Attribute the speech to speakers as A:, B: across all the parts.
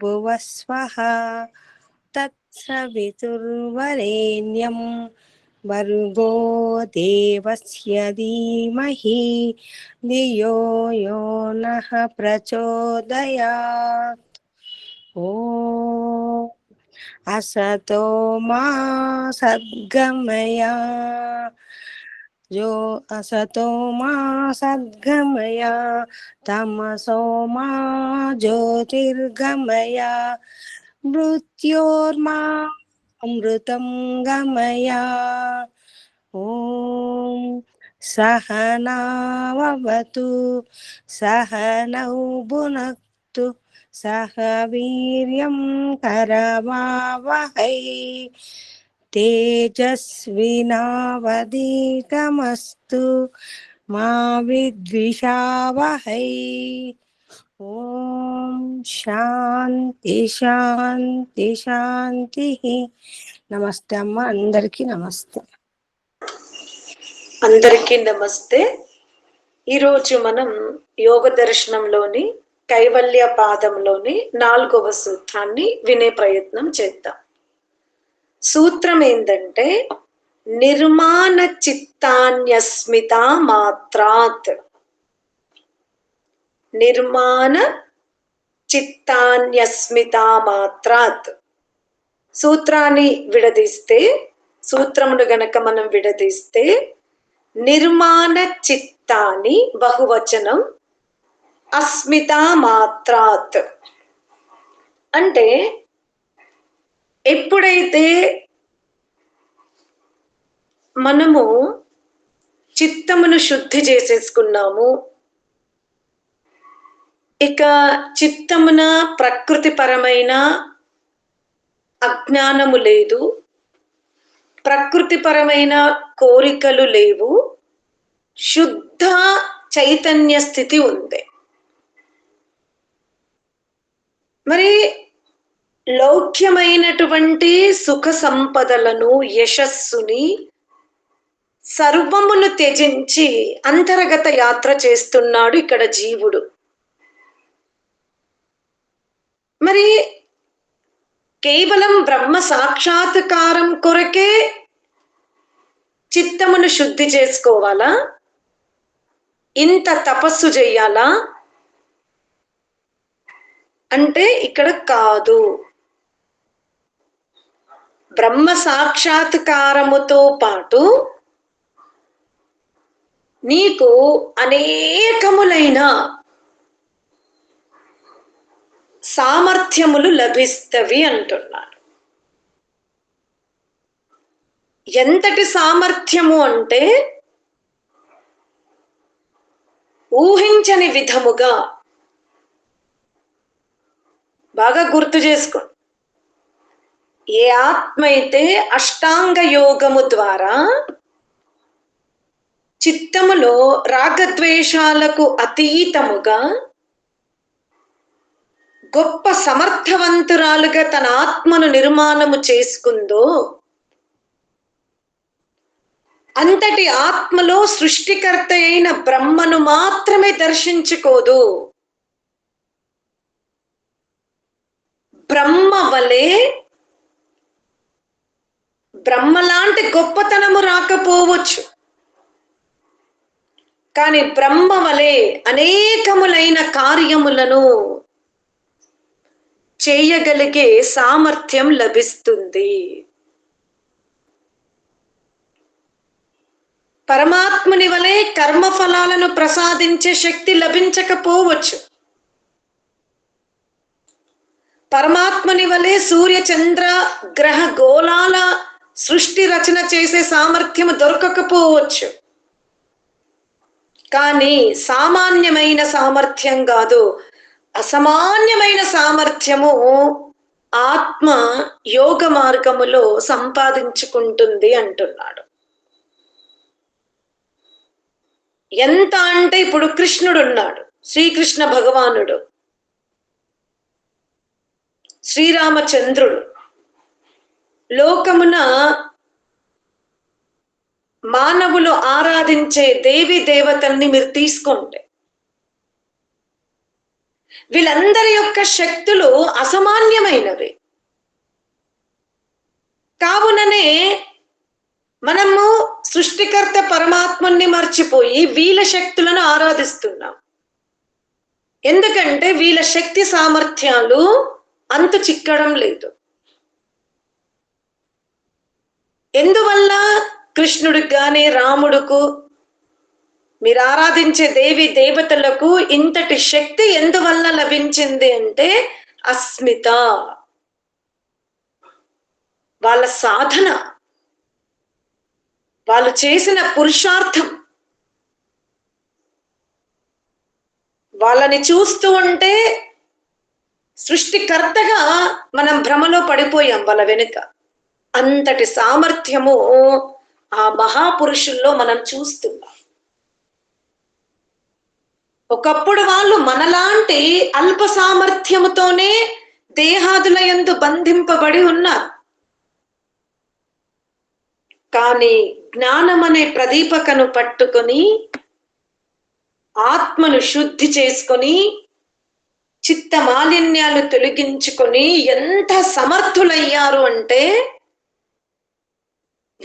A: भुव स्वः तत्सवितुर्वरेण्यं भर्गो देवस्य धीमहि धियो यो नः प्रचोदयात् ओ असतो मा सद्गमया जो असतो मा सद्गमय तमसो मा ज्योतिर्गमय मृत्योर्मा अमृतं गमय ॐ सहनावतु सहनौ भुनक्तु सह वीर्यं करवावहै తేజస్వినావదీతమస్తు మా విద్విషావహై. ఓం శాంతి శాంతి శాంతి. నమస్తే అమ్మ అందరికీ నమస్తే.
B: అందరికీ నమస్తే. ఈరోజు మనం యోగ దర్శనంలోని కైవల్య పాదంలోని నాలుగవ సూత్రాన్ని వినే ప్రయత్నం చేద్దాం. సూత్రం ఏంటంటే నిర్మాణ చిత్తాన్యస్మిత మాత్రాత్. నిర్మాణ చిత్తాన్యస్మిత మాత్రాత్. సూత్రాన్ని విడదీస్తే సూత్రమును గనక మనం విడదీస్తే నిర్మాణ చిత్తాని బహువచనం అస్మిత మాత్రాత్. అంటే ఎప్పుడైతే మనము చిత్తమును శుద్ధి చేసేసుకున్నాము ఇక చిత్తమున ప్రకృతిపరమైన అజ్ఞానము లేదు ప్రకృతిపరమైన కోరికలు లేవు శుద్ధ చైతన్య స్థితి ఉంది. మరి లౌక్యమైనటువంటి సుఖ సంపదలను యశస్సుని సర్వమును త్యజించి అంతర్గత యాత్ర చేస్తున్నాడు ఇక్కడ జీవుడు. మరి కేవలం బ్రహ్మ సాక్షాత్కారం కొరకే చిత్తమును శుద్ధి చేసుకోవాలా? ఇంత తపస్సు చేయాలా? అంటే ఇక్కడ కాదు. బ్రహ్మ సాక్షాత్కారముతో పాటు నీకు అనేకములైన సామర్థ్యములు లభిస్తవి అంటున్నారు ఎంతటి సామర్థ్యము అంటే ఊహించని విధముగా బాగా గుర్తు చేసుకో. ఏ ఆత్మ అయితే అష్టాంగ యోగము ద్వారా చిత్తములో రాగద్వేషాలకు అతీతముగా గొప్ప సమర్థవంతురాలుగా తన ఆత్మను నిర్మాణము చేసుకుందో అంతటి ఆత్మలో సృష్టికర్త అయిన బ్రహ్మను మాత్రమే దర్శించుకోదు. బ్రహ్మ వలె బ్రహ్మ లాంటి గొప్పతనము రాకపోవచ్చు. కానీ బ్రహ్మ వలె అనేకములైన కార్యములను చేయగలిగే సామర్థ్యం లభిస్తుంది. పరమాత్ముని వలె కర్మ ఫలాలను ప్రసాదించే శక్తి లభించకపోవచ్చు. పరమాత్మని వలె సూర్య చంద్ర గ్రహ గోళాల సృష్టి రచన చేసే సామర్థ్యం దొరకకపోవచ్చు. కానీ సామాన్యమైన సామర్థ్యం కాదు. అసామాన్యమైన సామర్థ్యము ఆత్మ యోగ మార్గములో సంపాదించుకుంటుంది అంటున్నాడు. ఎంత అంటే ఇప్పుడు కృష్ణుడు ఉన్నాడు శ్రీకృష్ణ భగవానుడు శ్రీరామచంద్రుడు. లోకమున మానవులు ఆరాధించే దేవి దేవతల్ని మీరు తీసుకుంటే వీళ్ళందరి యొక్క శక్తులు అసామాన్యమైనవి. కావుననే మనము సృష్టికర్త పరమాత్మని మర్చిపోయి వీళ్ళ శక్తులను ఆరాధిస్తున్నాం. ఎందుకంటే వీళ్ళ శక్తి సామర్థ్యాలు అంతు చిక్కడం లేదు. ఎందువల్ల కృష్ణుడికి గాని రాముడుకు మీరు ఆరాధించే దేవి దేవతలకు ఇంతటి శక్తి ఎందువల్ల లభించింది అంటే అస్మిత. వాళ్ళ సాధన. వాళ్ళు చేసిన పురుషార్థం. వాళ్ళని చూస్తూ ఉంటే సృష్టికర్తగా మనం భ్రమలో పడిపోయాం వాళ్ళ వెనుక. అంతటి సామర్థ్యము ఆ మహాపురుషుల్లో మనం చూస్తున్నాం ఒకప్పుడు వాళ్ళు మనలాంటి అల్ప సామర్థ్యముతోనే దేహాదుల ఎందు బంధింపబడి ఉన్నారు. కానీ జ్ఞానం అనే ప్రదీపకను పట్టుకొని ఆత్మను శుద్ధి చేసుకొని చిత్త మాలిన్యాలు తొలగించుకొని ఎంత సమర్థులయ్యారు అంటే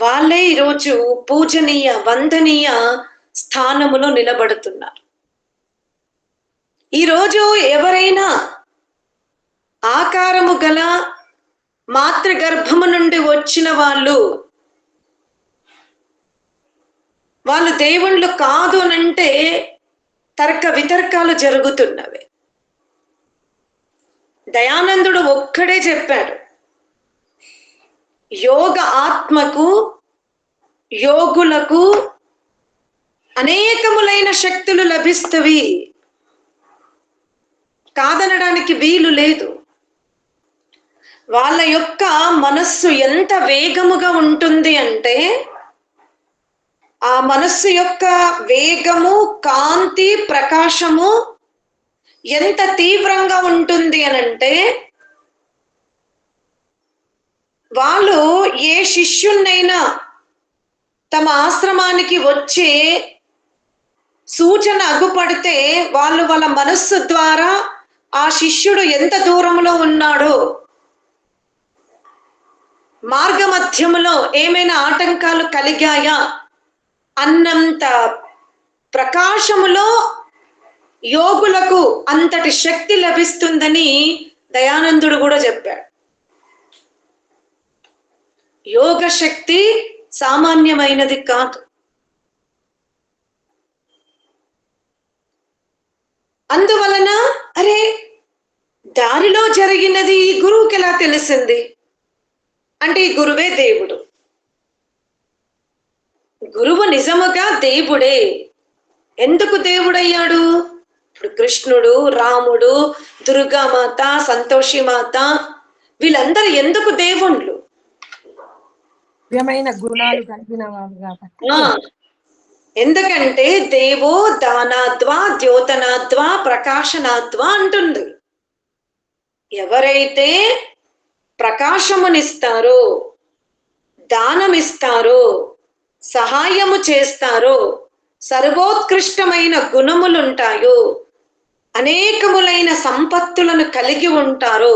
B: వాళ్ళే ఈరోజు పూజనీయ వందనీయ స్థానములో నిలబడుతున్నారు. ఈరోజు ఎవరైనా ఆకారము గల మాతృగర్భము నుండి వచ్చిన వాళ్ళు వాళ్ళు దేవుళ్ళు కాదు అనంటే తర్క వితర్కాలు జరుగుతున్నవి. దయానందుడు ఒక్కడే చెప్పాడు యోగ ఆత్మకు యోగులకు అనేకములైన శక్తులు లభిస్తవి. కాదనడానికి వీలు లేదు. వాళ్ళ యొక్క మనస్సు ఎంత వేగముగా ఉంటుంది అంటే ఆ మనస్సు యొక్క వేగము కాంతి ప్రకాశము ఎంత తీవ్రంగా ఉంటుంది అనంటే వాళ్ళు ఏ శిష్యున్నైనా తమ ఆశ్రమానికి వచ్చే సూచన అగుపడితే వాళ్ళు వాళ్ళ మనస్సు ద్వారా ఆ శిష్యుడు ఎంత దూరంలో ఉన్నాడో? మార్గమధ్యంలో ఏమైనా ఆటంకాలు కలిగాయా? అన్నంత ప్రకాశములో యోగులకు అంతటి శక్తి లభిస్తుందని దయానందుడు కూడా చెప్పాడు. యోగ శక్తి సామాన్యమైనది కాదు. అందువలన అరే దారిలో జరిగినది ఈ గురువుకి ఎలా తెలిసింది? అంటే ఈ గురువే దేవుడు. గురువు నిజముగా దేవుడే. ఎందుకు దేవుడయ్యాడు? ఇప్పుడు కృష్ణుడు రాముడు దుర్గామాత సంతోషి మాత వీళ్ళందరూ ఎందుకు దేవుళ్ళు
A: దివ్యమైన గుణాలు కలిగిన వాడు కాబట్టి.
B: ఎందుకంటే దేవో దానాద్వా ద్యోతనాద్వా ప్రకాశనాద్వా అంటుంది. ఎవరైతే ప్రకాశమునిస్తారో దానమిస్తారో సహాయము చేస్తారో సర్వోత్కృష్టమైన గుణములుంటాయో అనేకములైన సంపత్తులను కలిగి ఉంటారో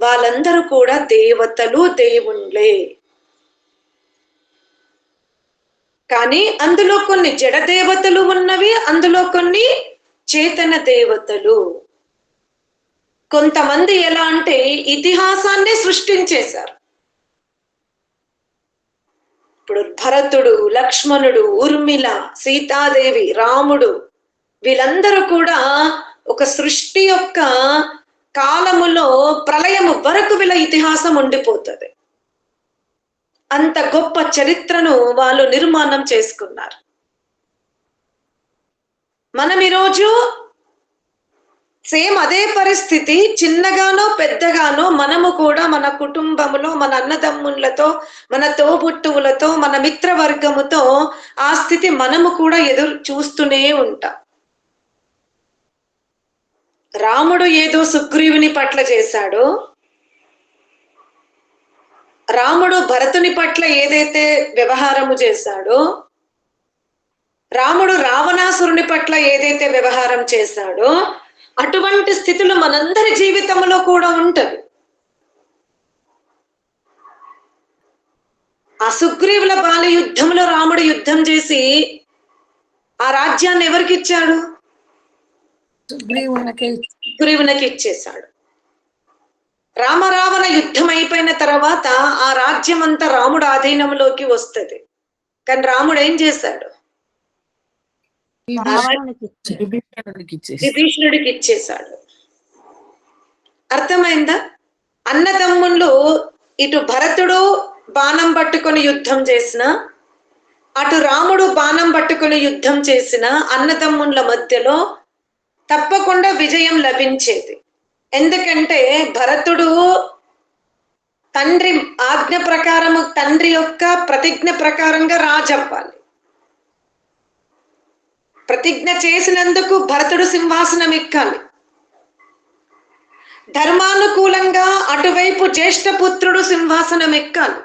B: వాళ్ళందరూ కూడా దేవతలు దేవుళ్ళే. కానీ అందులో కొన్ని జడ దేవతలు ఉన్నవి అందులో కొన్ని చేతన దేవతలు. కొంతమంది ఎలా అంటే ఇతిహాసాన్ని సృష్టించేశారు. ఇప్పుడు భరతుడు లక్ష్మణుడు ఉర్మిళ సీతాదేవి రాముడు వీళ్ళందరూ కూడా ఒక సృష్టి యొక్క కాలములో ప్రళయము వరకు వీళ్ళ ఇతిహాసం ఉండిపోతుంది. అంత గొప్ప చరిత్రను వాళ్ళు నిర్మాణం చేసుకున్నారు. మనం ఈరోజు సేమ్ అదే పరిస్థితి చిన్నగానో పెద్దగానో మనము కూడా మన కుటుంబములో మన అన్నదమ్ములతో మన తోబుట్టువులతో మన మిత్రవర్గముతో ఆ స్థితి మనము కూడా ఎదురు చూస్తూనే ఉంటాం. రాముడు ఏదో సుగ్రీవుని పట్ల చేశాడు రాముడు భరతుని పట్ల ఏదైతే వ్యవహారము చేశాడో రాముడు రావణాసురుని పట్ల ఏదైతే వ్యవహారం చేశాడో అటువంటి స్థితులు మనందరి జీవితంలో కూడా ఉంటది ఆ సుగ్రీవుల బాల యుద్ధంలో రాముడు యుద్ధం చేసి ఆ రాజ్యాన్ని ఎవరికి ఇచ్చాడు?
A: సుగ్రీవునకే
B: సుగ్రీవునికి ఇచ్చేశాడు. రామరావణ యుద్ధం అయిపోయిన తర్వాత ఆ రాజ్యం అంతా రాముడు ఆధీనంలోకి వస్తది. కానీ రాముడు ఏం చేశాడు?
C: విభీషణుడికి
B: ఇచ్చేశాడు. అర్థమైందా? అన్నదమ్ముళ్ళు ఇటు భరతుడు బాణం పట్టుకొని యుద్ధం చేసిన అటు రాముడు బాణం పట్టుకొని యుద్ధం చేసిన అన్నదమ్ముళ్ళ మధ్యలో తప్పకుండా విజయం లభించేది. ఎందుకంటే భరతుడు తండ్రి ఆజ్ఞ ప్రకారము తండ్రి యొక్క ప్రతిజ్ఞ ప్రకారంగా రాజవ్వాలి. ప్రతిజ్ఞ చేసినందుకు భరతుడు సింహాసనం ఎక్కాలి. ధర్మానుకూలంగా అటువైపు జ్యేష్ఠపుత్రుడు సింహాసనం ఎక్కాలి.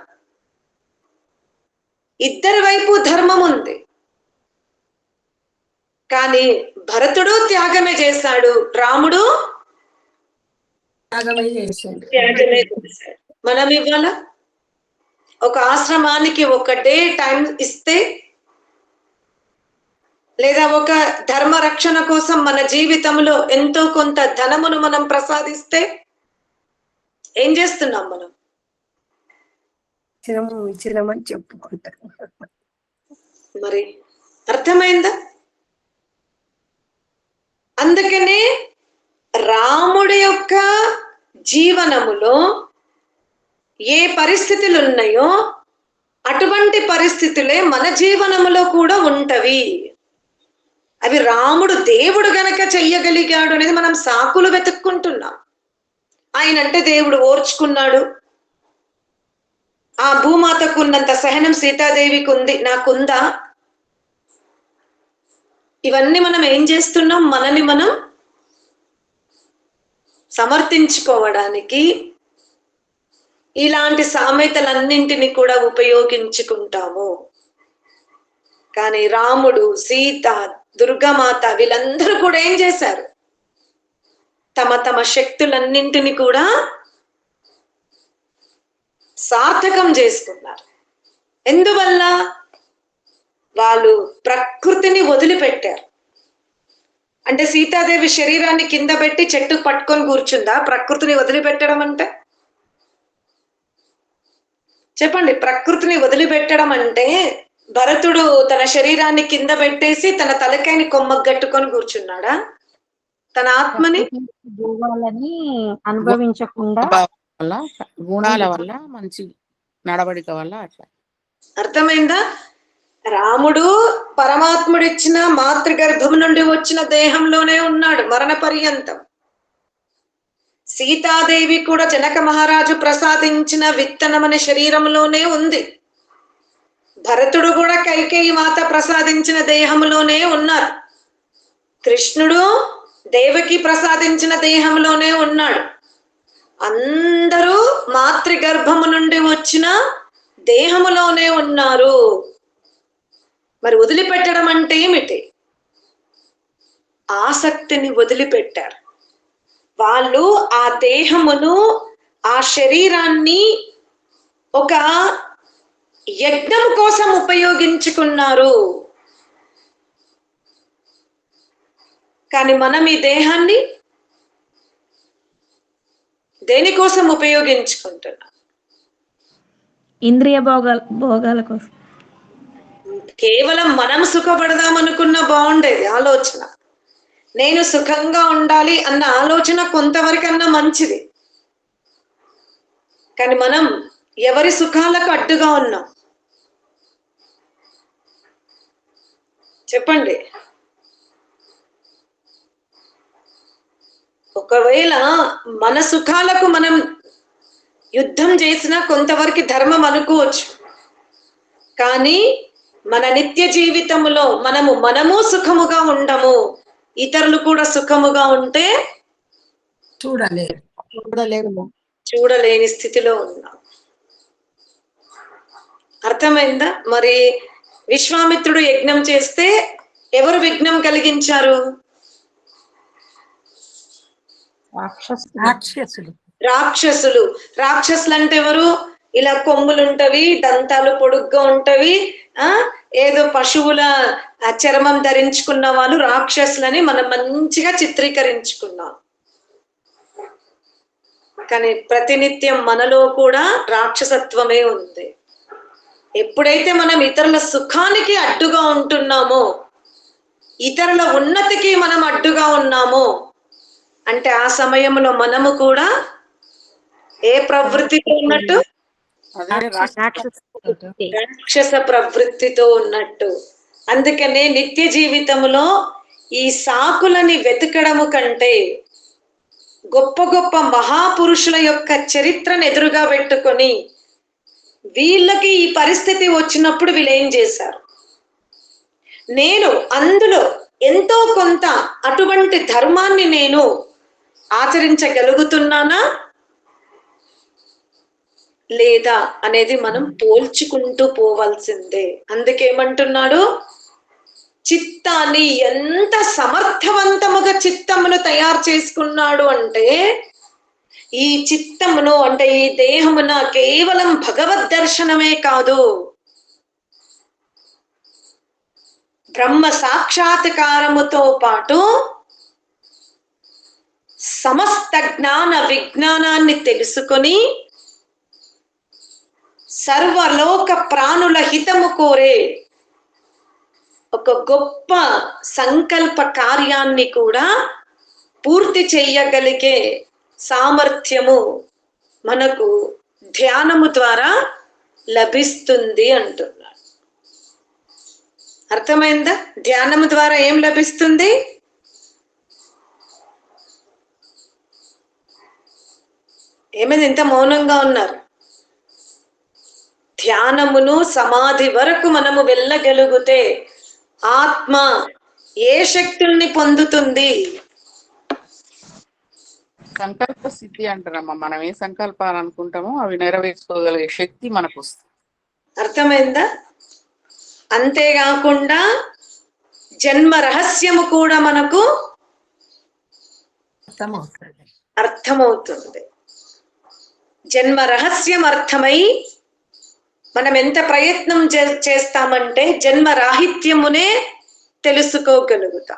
B: ఇద్దరి వైపు ధర్మం ఉంది. కానీ భరతుడు త్యాగమే చేశాడు రాముడు
A: త్యాగమే
B: త్యాగమే చేశాడు మనం ఇవాళ ఒక ఆశ్రమానికి ఒక డే టైం ఇస్తే లేదా ఒక ధర్మ రక్షణ కోసం మన జీవితంలో ఎంతో కొంత ధనమును మనం ప్రసాదిస్తే ఏం చేస్తున్నాం మనం? మరి అర్థమైందా? అందుకనే రాముడి యొక్క జీవనములో ఏ పరిస్థితులు ఉన్నాయో అటువంటి పరిస్థితులే మన జీవనములో కూడా ఉంటవి. అవి రాముడు దేవుడు గనక చెయ్యగలిగాడు అనేది మనం సాకులు వెతుక్కుంటున్నాం. ఆయన అంటే దేవుడు ఓర్చుకున్నాడు. ఆ భూమాతకు ఉన్నంత సహనం సీతాదేవికి ఉంది నాకుందా? ఇవన్నీ మనం ఏం చేస్తున్నాం? మనని మనం సమర్థించుకోవడానికి ఇలాంటి సామెతలన్నింటినీ కూడా ఉపయోగించుకుంటాము. కానీ రాముడు సీత దుర్గామాత వీళ్ళందరూ కూడా ఏం చేశారు? తమ తమ శక్తులన్నింటినీ కూడా సార్థకం చేసుకున్నారు. ఎందువల్ల? వాళ్ళు ప్రకృతిని వదిలిపెట్టారు. అంటే సీతాదేవి శరీరాన్ని కింద పెట్టి చెట్టుకు పట్టుకొని కూర్చుందా? ప్రకృతిని వదిలిపెట్టడం అంటే? చెప్పండి ప్రకృతిని వదిలిపెట్టడం అంటే భరతుడు తన శరీరాన్ని కింద పెట్టేసి తన తలకాయని కొమ్మకు కట్టుకొని కూర్చున్నాడా? తన ఆత్మని?
D: భోగాలని అనుభవించకుండా
C: గుణాల వల్ల మంచి నడవడిక వల్ల అట్లా.
B: అర్థమైందా? రాముడు పరమాత్ముడు ఇచ్చిన మాతృగర్భం నుండి వచ్చిన దేహంలోనే ఉన్నాడు మరణ పర్యంతం సీతాదేవి కూడా జనక మహారాజు ప్రసాదించిన విత్తనమని శరీరంలోనే ఉంది. భరతుడు కూడా కైకేయి మాత ప్రసాదించిన దేహంలోనే ఉన్నారు. కృష్ణుడు దేవకి ప్రసాదించిన దేహంలోనే ఉన్నాడు. అందరూ మాతృగర్భము నుండి వచ్చిన దేహములోనే ఉన్నారు. మరి వదిలిపెట్టడం అంటే ఏమిటి? ఆసక్తిని వదిలిపెట్టారు. వాళ్ళు ఆ దేహమును ఆ శరీరాన్ని ఒక యజ్ఞం కోసం ఉపయోగించుకున్నారు. కానీ మనం ఈ దేహాన్ని దేనికోసం ఉపయోగించుకుంటున్నాం?
D: ఇంద్రియ భోగాల భోగాల కోసం.
B: కేవలం మనం సుఖపడదాం అనుకున్న బాగుండేది ఆలోచన. నేను సుఖంగా ఉండాలి అన్న ఆలోచన కొంతవరకన్నా మంచిది. కానీ మనం ఎవరి సుఖాలకు అడ్డుగా ఉన్నాం? చెప్పండి. ఒకవేళ మన సుఖాలకు మనం యుద్ధం చేసినా కొంతవరకు ధర్మం అనుకోవచ్చు. కానీ మన నిత్య జీవితంలో మనము మనము సుఖముగా ఉండము. ఇతరులు కూడా సుఖముగా ఉంటే
A: చూడలేదు
C: చూడలేము
B: చూడలేని స్థితిలో ఉన్నాం. అర్థమైందా? మరి విశ్వామిత్రుడు యజ్ఞం చేస్తే ఎవరు విఘ్నం కలిగించారు?
D: రాక్షసులు.
A: రాక్షసులు.
B: రాక్షసులు. రాక్షసులు అంటే ఎవరు? ఇలా కొమ్ములు ఉంటవి దంతాలు పొడుగ్గా ఉంటవి ఆ? ఏదో పశువుల చర్మం ధరించుకున్న వాళ్ళు రాక్షసులని మనం మంచిగా చిత్రీకరించుకున్నాం. కానీ ప్రతినిత్యం మనలో కూడా రాక్షసత్వమే ఉంది. ఎప్పుడైతే మనం ఇతరుల సుఖానికి అడ్డుగా ఉంటున్నామో ఇతరుల ఉన్నతికి మనం అడ్డుగా ఉన్నామో అంటే ఆ సమయంలో మనము కూడా ఏ ప్రవృత్తితో ఉన్నట్టు రాక్షస ప్రవృత్తితో ఉన్నట్టు. అందుకనే నిత్య జీవితంలో ఈ సాకులని వెతకడము కంటే గొప్ప గొప్ప మహాపురుషుల యొక్క చరిత్రను ఎదురుగా పెట్టుకొని వీళ్ళకి ఈ పరిస్థితి వచ్చినప్పుడు వీళ్ళు ఏం చేశారు? నేను అందులో ఎంతో కొంత అటువంటి ధర్మాన్ని నేను ఆచరించగలుగుతున్నానా? లేదా అనేది మనం పోల్చుకుంటూ పోవాల్సిందే. అందుకేమంటున్నాడు? చిత్తాన్ని ఎంత సమర్థవంతముగా చిత్తమును తయారు చేసుకున్నాడు అంటే ఈ చిత్తమును అంటే ఈ దేహమున కేవలం భగవద్ దర్శనమే కాదు. బ్రహ్మ సాక్షాత్కారముతో పాటు సమస్త జ్ఞాన విజ్ఞానాన్ని తెలుసుకొని సర్వలోక ప్రాణుల హితము కోరే ఒక గొప్ప సంకల్ప కార్యాన్ని కూడా పూర్తి చెయ్యగలిగే సామర్థ్యము మనకు ధ్యానము ద్వారా లభిస్తుంది అంటున్నాడు. అర్థమైందా? ధ్యానము ద్వారా ఏం లభిస్తుంది? ఏమైంది? ఇంత మౌనంగా ఉన్నారు. ధ్యానమును సమాధి వరకు మనము వెళ్ళగలిగితే ఆత్మ ఏ శక్తుల్ని పొందుతుంది?
C: సంకల్ప సిద్ధి అంటారమ్మా. మనం ఏ సంకల్పాలు అనుకుంటామో అవి నెరవేర్చుకోగలిగే శక్తి మనకు వస్తుంది
B: అర్థమైందా? అంతేకాకుండా జన్మ రహస్యము కూడా మనకు
A: అర్థమవుతుంది.
B: అర్థమవుతుంది. జన్మ రహస్యం అర్థమై మనం ఎంత ప్రయత్నం చే- చేస్తామంటే జన్మ రాహిత్యమునే తెలుసుకోగలుగుతాం.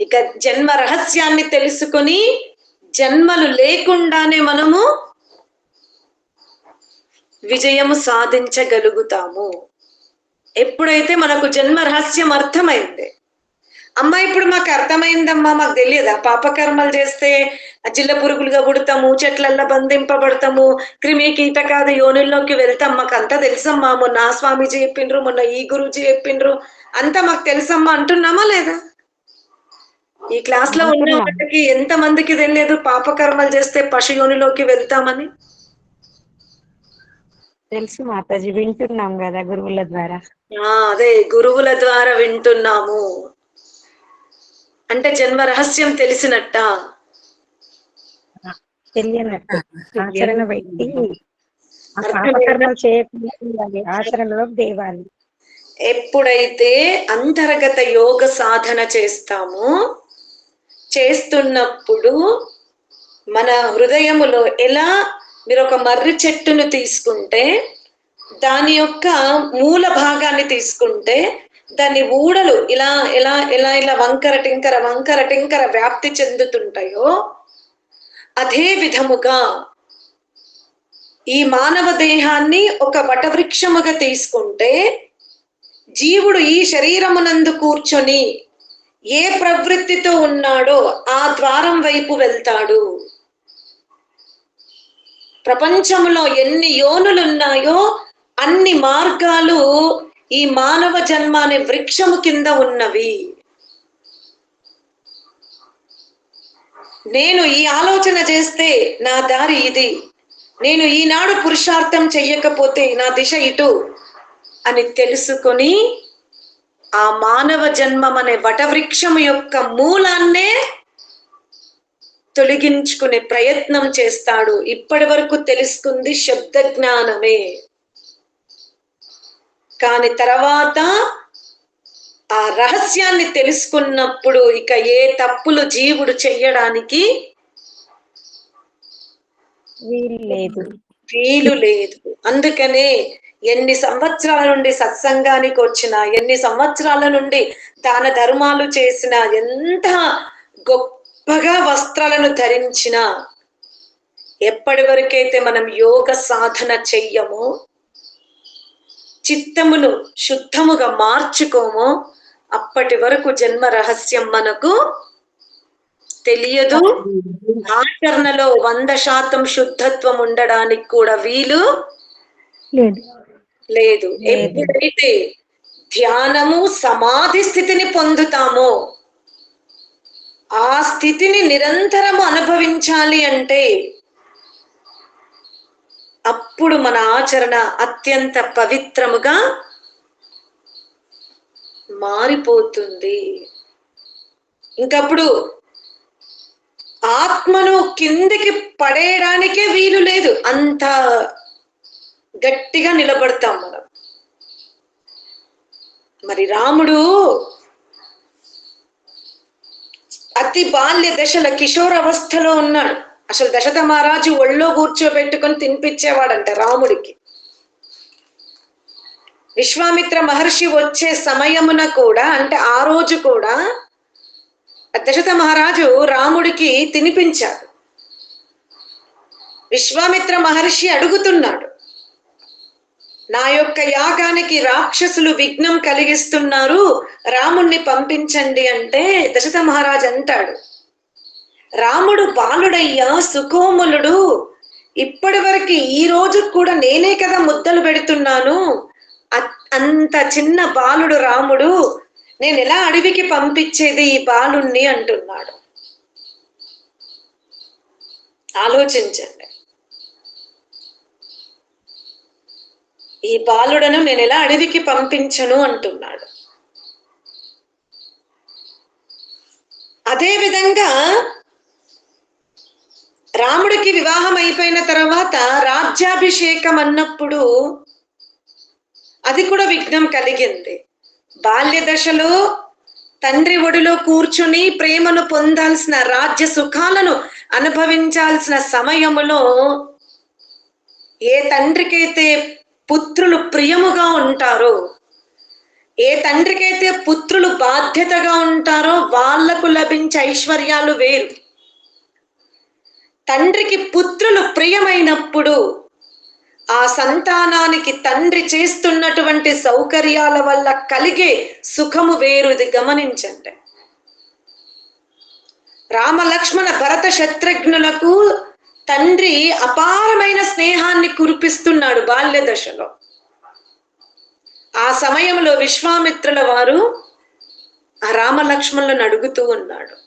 B: ఇక జన్మ రహస్యాన్ని తెలుసుకొని జన్మలు లేకుండానే మనము విజయము సాధించగలుగుతాము. ఎప్పుడైతే మనకు జన్మ రహస్యం అర్థమైంది అమ్మ ఇప్పుడు మాకు అర్థమైందమ్మా మాకు తెలియదా. పాపకర్మలు చేస్తే జిల్ల పురుగులుగా పుడతాము చెట్లల్లో బంధింపబడతాము క్రిమి కీటకాద యోనుల్లోకి వెళ్తాం. మాకు అంతా తెలుసమ్మా మొన్న ఆ స్వామీజీ చెప్పిండ్రు మొన్న ఈ గురుజీ చెప్పిండ్రు. అంతా మాకు తెలుసమ్మా అంటున్నామా లేదా? ఈ క్లాస్లో ఉన్న వాళ్ళకి ఎంత మందికి తెలియదు పాపకర్మలు చేస్తే పశు యోనిలోకి వెళ్తామని?
D: తెలుసు మాతాజీ వింటున్నాం కదా గురువుల ద్వారా.
B: ఆ అదే గురువుల ద్వారా వింటున్నాము. అంటే జన్మ రహస్యం తెలిసినట్ట.
D: తెలియనట్టు. ఆచరణ పెట్టి ఆ పాపకర్మలు చేయకుండా ఉండాలి. ఆచరణలో దేవాలి.
B: ఎప్పుడైతే అంతర్గత యోగ సాధన చేస్తామో చేస్తున్నప్పుడు మన హృదయములో ఎలా మీరు ఒక మర్రి చెట్టును తీసుకుంటే దాని యొక్క మూల భాగాన్ని తీసుకుంటే దాని ఊడలు ఇలా ఇలా ఇలా ఇలా వంకర టింకర వంకర టింకర వ్యాప్తి చెందుతుంటాయో అదే విధముగా ఈ మానవ దేహాన్ని ఒక వటవృక్షముగా తీసుకుంటే జీవుడు ఈ శరీరమునందు కూర్చొని ఏ ప్రవృత్తితో ఉన్నాడో ఆ ద్వారం వైపు వెళ్తాడు. ప్రపంచంలో ఎన్ని యోనులున్నాయో అన్ని మార్గాలు ఈ మానవ జన్మ అనే వృక్షము కింద ఉన్నవి. నేను ఈ ఆలోచన చేస్తే నా దారి ఇది. నేను ఈనాడు పురుషార్థం చెయ్యకపోతే నా దిశ ఇటు అని తెలుసుకొని ఆ మానవ జన్మం అనే వటవృక్షం యొక్క మూలాన్నే తొలగించుకునే ప్రయత్నం చేస్తాడు. ఇప్పటి వరకు తెలుసుకుంది శబ్ద జ్ఞానమే కాని తర్వాత ఆ రహస్యాన్ని తెలుసుకున్నప్పుడు ఇక ఏ తప్పులు జీవుడు చెయ్యడానికి
D: వీలు లేదు.
B: వీలు లేదు. అందుకనే ఎన్ని సంవత్సరాల నుండి సత్సంగానికి వచ్చినా ఎన్ని సంవత్సరాల నుండి దాన ధర్మాలు చేసినా ఎంత గొప్పగా వస్త్రాలను ధరించినా ఎప్పటి వరకైతే మనం యోగ సాధన చెయ్యమో చిత్తమును శుద్ధముగా మార్చుకోమో. అప్పటి వరకు జన్మ రహస్యం మనకు తెలియదు. ఆచరణలో వంద శాతం శుద్ధత్వం ఉండడానికి కూడా వీలు
D: లేదు.
B: ఎప్పుడైతే ధ్యానము సమాధి స్థితిని పొందుతామో ఆ స్థితిని నిరంతరము అనుభవించాలి అంటే అప్పుడు మన ఆచరణ అత్యంత పవిత్రముగా మారిపోతుంది. ఇంకప్పుడు ఆత్మను కిందికి పడేయడానికే వీలు లేదు. అంత గట్టిగా నిలబడతాం మనం. మరి రాముడు అతి బాల్య దశల కిషోర అవస్థలో ఉన్నాడు. అసలు దశరథ మహారాజు ఒళ్ళో కూర్చోబెట్టుకొని తినిపించేవాడంట రాముడికి. విశ్వామిత్ర మహర్షి వచ్చే సమయమున కూడా అంటే ఆ రోజు కూడా దశరథ మహారాజు రాముడికి తినిపించాడు. విశ్వామిత్ర మహర్షి అడుగుతున్నాడు నా యొక్క యాగానికి రాక్షసులు విఘ్నం కలిగిస్తున్నారు రాముణ్ణి పంపించండి అంటే దశరథ మహారాజ్ అంటాడు. రాముడు బాలుడయ్యా సుకోమలుడు. ఇప్పటి వరకు ఈ రోజు కూడా నేనే కదా ముద్దలు పెడుతున్నాను. అంత చిన్న బాలుడు రాముడు నేను ఎలా అడవికి పంపించేది ఈ బాలుణ్ణి అంటున్నాడు. ఆలోచించండి. ఈ బాలుడను నేను ఎలా అడవికి పంపించను అంటున్నాడు. అదే విధంగా రాముడికి వివాహం అయిపోయిన తర్వాత రాజ్యాభిషేకం అన్నప్పుడు అది కూడా విఘ్నం కలిగింది. బాల్య దశలో తండ్రి ఒడిలో కూర్చుని ప్రేమను పొందాల్సిన రాజ్య సుఖాలను అనుభవించాల్సిన సమయములో ఏ తండ్రికైతే పుత్రులు ప్రియముగా ఉంటారో ఏ తండ్రికైతే పుత్రులు బాధ్యతగా ఉంటారో వాళ్ళకు లభించే ఐశ్వర్యాలు వేరు. తండ్రికి పుత్రులు ప్రియమైనప్పుడు ఆ సంతానానికి తండ్రి చేస్తున్నటువంటి సౌకర్యాల వల్ల కలిగే సుఖము వేరుది గమనించండి. రామలక్ష్మణ భరత శత్రుఘ్నులకు తండ్రి అపారమైన స్నేహాన్ని కురిపిస్తున్నాడు బాల్య దశలో. ఆ సమయంలో విశ్వామిత్రుల వారు ఆ రామలక్ష్మణులను అడుగుతూ ఉన్నాడు.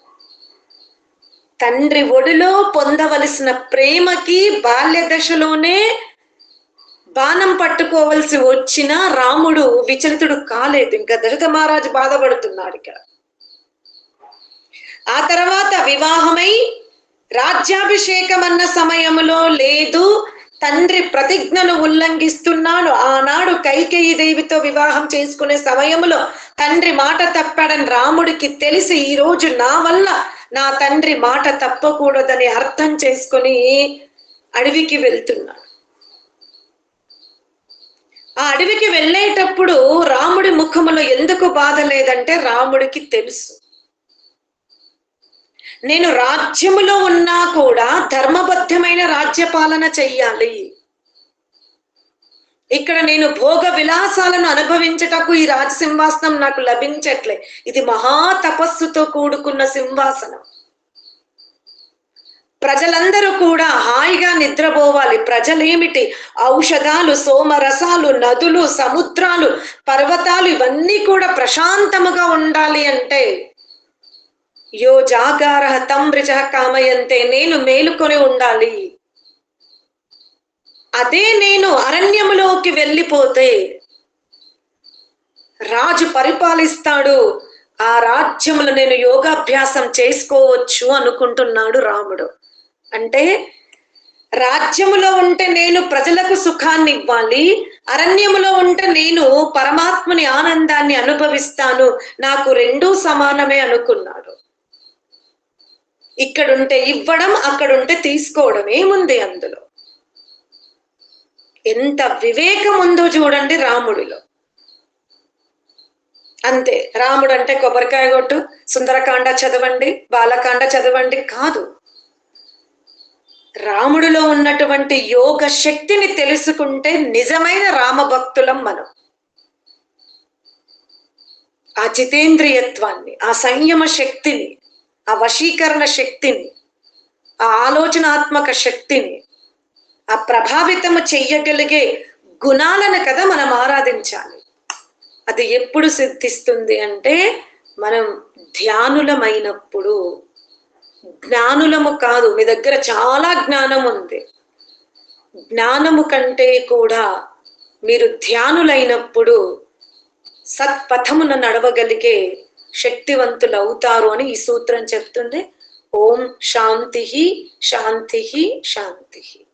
B: తండ్రి ఒడిలో పొందవలసిన ప్రేమకి బాల్య దశలోనే బాణం పట్టుకోవలసి వచ్చిన రాముడు విచలితుడు కాలేదు. ఇంకా దశరథ మహారాజు బాధపడుతున్నాడు ఇక్కడ. ఆ తర్వాత వివాహమై రాజ్యాభిషేకం అన్న సమయంలో లేదు. తండ్రి ప్రతిజ్ఞను ఉల్లంఘిస్తున్నాడు. ఆనాడు కైకేయి దేవితో వివాహం చేసుకునే సమయంలో తండ్రి మాట తప్పాడని రాముడికి తెలిసి ఈ రోజు నా వల్ల నా తండ్రి మాట తప్పకూడదని అర్థం చేసుకొని అడవికి వెళ్తున్నాడు. ఆ అడవికి వెళ్ళేటప్పుడు రాముడి ముఖములో ఎందుకు బాధ లేదంటే రాముడికి తెలుసు. నేను రాజ్యములో ఉన్నా కూడా ధర్మబద్ధమైన రాజ్యపాలన చెయ్యాలి. ఇక్కడ నేను భోగ విలాసాలను అనుభవించటకు ఈ రాజ సింహాసనం నాకు లభించట్లే. ఇది మహా తపస్సుతో కూడుకున్న సింహాసనం. ప్రజలందరూ కూడా హాయిగా నిద్రపోవాలి. ప్రజలేమిటి? ఔషధాలు సోమరసాలు నదులు సముద్రాలు పర్వతాలు ఇవన్నీ కూడా ప్రశాంతముగా ఉండాలి అంటే యో జాగారహ తం రిజ కామయంతే నేను మేలుకొని ఉండాలి. అదే నేను అరణ్యములోకి వెళ్ళిపోతే రాజు పరిపాలిస్తాడు. ఆ రాజ్యములు నేను యోగాభ్యాసం చేసుకోవచ్చు అనుకుంటున్నాడు రాముడు. అంటే రాజ్యములో ఉంటే నేను ప్రజలకు సుఖాన్ని ఇవ్వాలి. అరణ్యములో ఉంటే నేను పరమాత్మని ఆనందాన్ని అనుభవిస్తాను. నాకు రెండూ సమానమే అనుకున్నాడు. ఇక్కడుంటే ఇవ్వడం అక్కడుంటే తీసుకోవడం ఏముంది అందులో? ఎంత వివేకం ఉందో చూడండి రాముడిలో. అంతే రాముడు అంటే కొబ్బరికాయ కొట్టు సుందరకాండ చదవండి బాలకాండ చదవండి కాదు. రాముడిలో ఉన్నటువంటి యోగ శక్తిని తెలుసుకుంటే నిజమైన రామ భక్తులం మనం. ఆ జితేంద్రియత్వాన్ని ఆ సంయమ శక్తిని ఆ వశీకరణ శక్తిని ఆ ఆలోచనాత్మక శక్తిని ఆ ప్రభావితము చెయ్యగలిగే గుణాలను కదా మనం ఆరాధించాలి. అది ఎప్పుడు సిద్ధిస్తుంది అంటే మనం ధ్యానులమైనప్పుడు. జ్ఞానులము కాదు మీ దగ్గర చాలా జ్ఞానం ఉంది. జ్ఞానము కంటే కూడా మీరు ధ్యానులైనప్పుడు సత్పథమున నడవగలిగే శక్తివంతులు అవుతారు అని ఈ సూత్రం చెప్తుంది. ఓం శాంతి శాంతి శాంతి.